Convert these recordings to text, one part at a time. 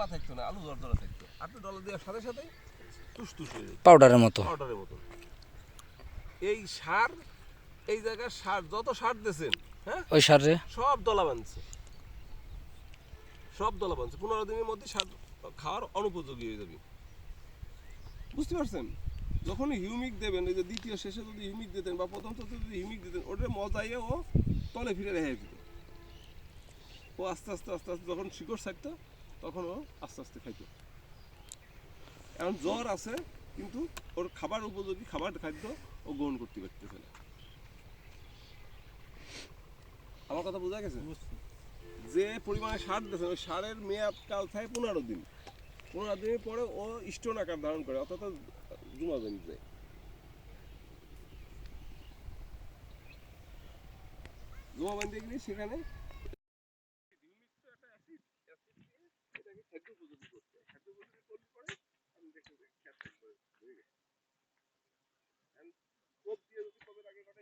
দানা থাকতো না আলু দরদরা থাকতো। আপনি ডলা দেওয়ার সাথে সাথে টুস টুস হয়ে যেত। পাউডারের মতো। পাউডারের মতো। এই সার এই জায়গায় সার যত সার দিয়েছেন হ্যাঁ? ওই সারে সব দলা বানছে। সব দলা বানছে। পনেরো দিনের মধ্যে সার খাওয়ার অনুপযোগী হয়ে যাবে। বুঝতে পারছেন? যখন হিউমিক দেবেন এই যে দ্বিতীয় শেষে যদি হিউমিক দিতেন বা প্রথম তো যদি হিউমিক দিতেন ওটা মজাইয়ে ও তলে ফিরে রেখে দিত। ও আস্তে আস্তে আস্তে আস্তে যখন শিকড় থাকতো তখন ও আস্তে আস্তে খাইতো। এখন জ্বর আছে কিন্তু ওর খাবার উপযোগী খাবার খাদ্য ও গ্রহণ করতে পারতেছে না। আমার কথা বোঝা গেছে? যে পরিমাণে সার দিয়েছেন ওই সারের মেয়াদ কাল থাকে পনেরো দিন। পনেরো দিনের পরে ও স্টোন আকার ধারণ করে অর্থাৎ জুমা জমি যায়। জমা বান্ধে গেলে সেখানে খাদ্য দিয়ে যদি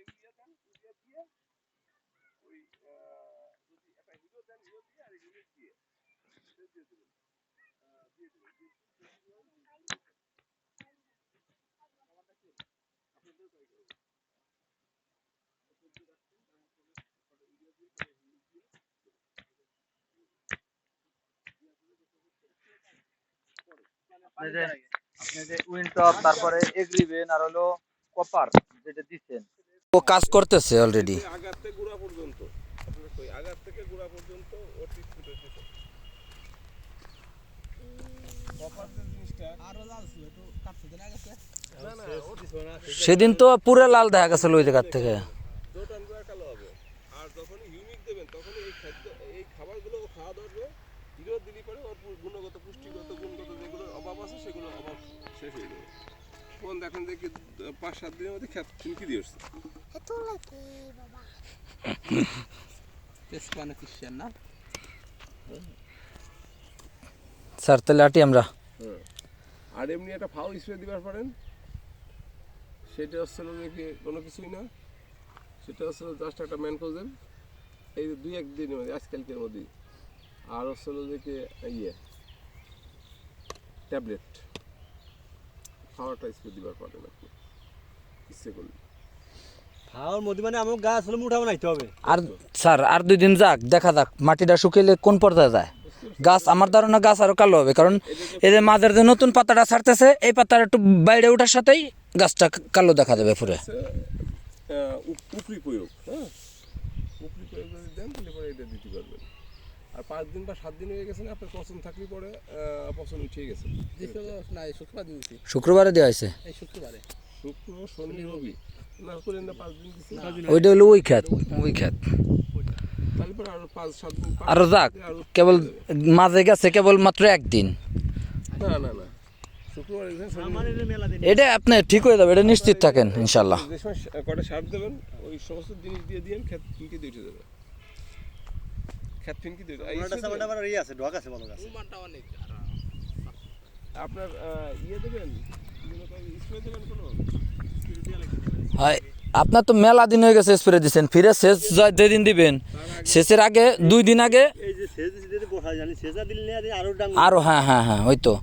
ইউরিয়া দেন ইউরিয়া দিয়ে ওই যদি একটা হিরো দেন, হিরো দিয়ে আর ইউরিয়া দিয়ে দিয়ে দেবেন। দিয়ে দেবেন। আপনি যে আপনি যে উইন্টপ তারপরে এগ্রিবেন আর হলো কপার যেটা দিচ্ছেন। ও কাজ করতেছে অলরেডি আগার থেকে গোড়া পর্যন্ত। আগার থেকে গোড়া পর্যন্ত ও ট্রিটমেন্ট হইতেছে কপার যে জিনিসটা আরও লাল ছিল একটু কাটছে দিন আগে না না ও সেদিন তো পুরো লাল দেখা গেছিল ওই জায়গার থেকে জোট আনবে আর কালো হবে আর যখনই হিউমিক দেবেন তখনই এই খাদ্য এই খাবারগুলো ও খাওয়া ধরবে হিরো দিলি পরে ওর পু- গুণগত পুষ্টিগত গুণগত যেগুলো অভাব আছে সেগুলো অভাব শেষ হয়ে যাবে দেখেন দেখি পাঁচ সাত দিনের মধ্যে খ্যাত চুমকি দিয়ে উঠছে? না? স্যার তাহলে আটি আমরা। হ্যাঁ। আর এমনি একটা ফাউ স্প্রে দিবার পারেন। সেটা হচ্ছে কি কোনো কিছুই না। সেটা হচ্ছে জাস্ট একটা ম্যানকোজেন এই যে দুই একদিনের মধ্যে আজকালকের মধ্যেই। আর হচ্ছে যে কি ইয়ে ট্যাবলেট। খাওয়াটা স্প্রে দিবার পারেন আপনি ইচ্ছে করলে। খাওয়ার মধ্যে মানে আমার গাছ হলে মুঠা বানাইতে হবে। আর স্যার আর দুই দিন যাক দেখা যাক মাটিটা শুকিয়ে কোন পর্যায়ে যায়। গাছ আমার ধারণা গাছ আরও কালো হবে কারণ এই যে মাঝের যে নতুন পাতাটা ছাড়তেছে এই পাতাটা একটু বাইরে ওঠার সাথেই গাছটা কালো দেখা যাবে পুরো। উপ- উপরি প্রয়োগ হ্যাঁ? উপরি প্রয়োগ দেন তাহলে এটা দিতে পারবেন। আর পাঁচ দিন বা সাত দিন হয়ে গেছে না আপনার পছন্দ থাকলে পরে পছন্দ উঠে গেছে শুক্রবার দেওয়া হয়েছে? এই শুক্রবারে। শুক্র শনি রবি। না করেন না পাঁচ দিন ওইটা হলো ওই খ্যাত ওই খ্যাত। আরও যাক কেবল মাঝে গেছে কেবল মাত্র একদিন। না না না। শুক্রবার এখানে শনি আমার এটা আপনি ঠিক হয়ে যাবে এটা নিশ্চিত থাকেন ইনশাল্লাহ যে সময় কটা সার দেবেন ওই সমস্ত জিনিস দিয়ে দিয়ে খেত ফিনকি দিয়ে যাবে এই আবার ইয়ে আছে আছে আপনার ইয়ে দেবেন? স্প্রে দেবেন কোনো? হয় আপনার তো মেলা দিন হয়ে গেছে স্প্রে দিচ্ছেন ফিরে শেষ যা- যেদিন দিবেন। শেষের আগে দুই দিন আগে? এই যে সেজ যদি বসা জানি সেজা দিলে নিয়ে আরও হ্যাঁ হ্যাঁ হ্যাঁ ওই তো।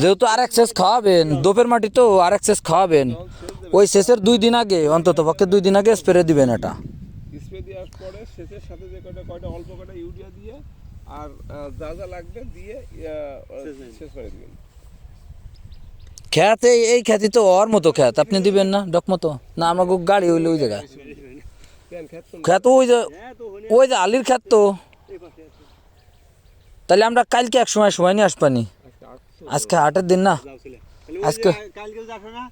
যেহেতু আরেক শেষ খাওয়াবেন দোপের মাটি তো আরেক শেষ খাওয়াবেন। ওই শেষের দুই দিন আগে অন্তত পক্ষে দুই দিন আগে স্প্রে দিবেন এটা। দেওয়ার পরে শেষের সাথে যে কয়টা কয়টা অল্প কয়টা ইউরিয়া দিয়ে আর যা যা লাগবে দিয়ে শেষ করে দিবেন। খ্যাত এই এই খ্যাতি তো ওর মতো খ্যাত আপনি দিবেন না ডক মতো? না আমাকে গাড়ি হইলে ওই জায়গায়। খ্যাত ওই যে হ্যাঁ ওই যে আলির খ্যাত তো। তাহলে আমরা কালকে এক সময় সময় নিয়ে আসবানি। আজকে হাটের দিন না? আজকে- কালকে আসো না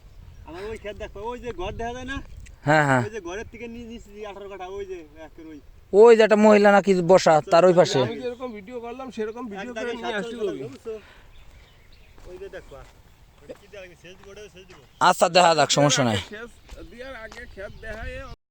আমার ওই ক্ষেত দেখো ওই যে ঘর দেখা যায় না? হ্যাঁ হ্যাঁ। ওই যে ঘরের থেকে নিয়ে নিচে আঠারো কাঠা ওই যে একের ওই। ওই যে একটা মহিলা নাকি বসা তার ওই পাশে। আমি যেরকম ভিডিও করলাম সেরকম ভিডিও করে নিয়ে? ওই যে। আচ্ছা দেখা যাক সমস্যা নাই।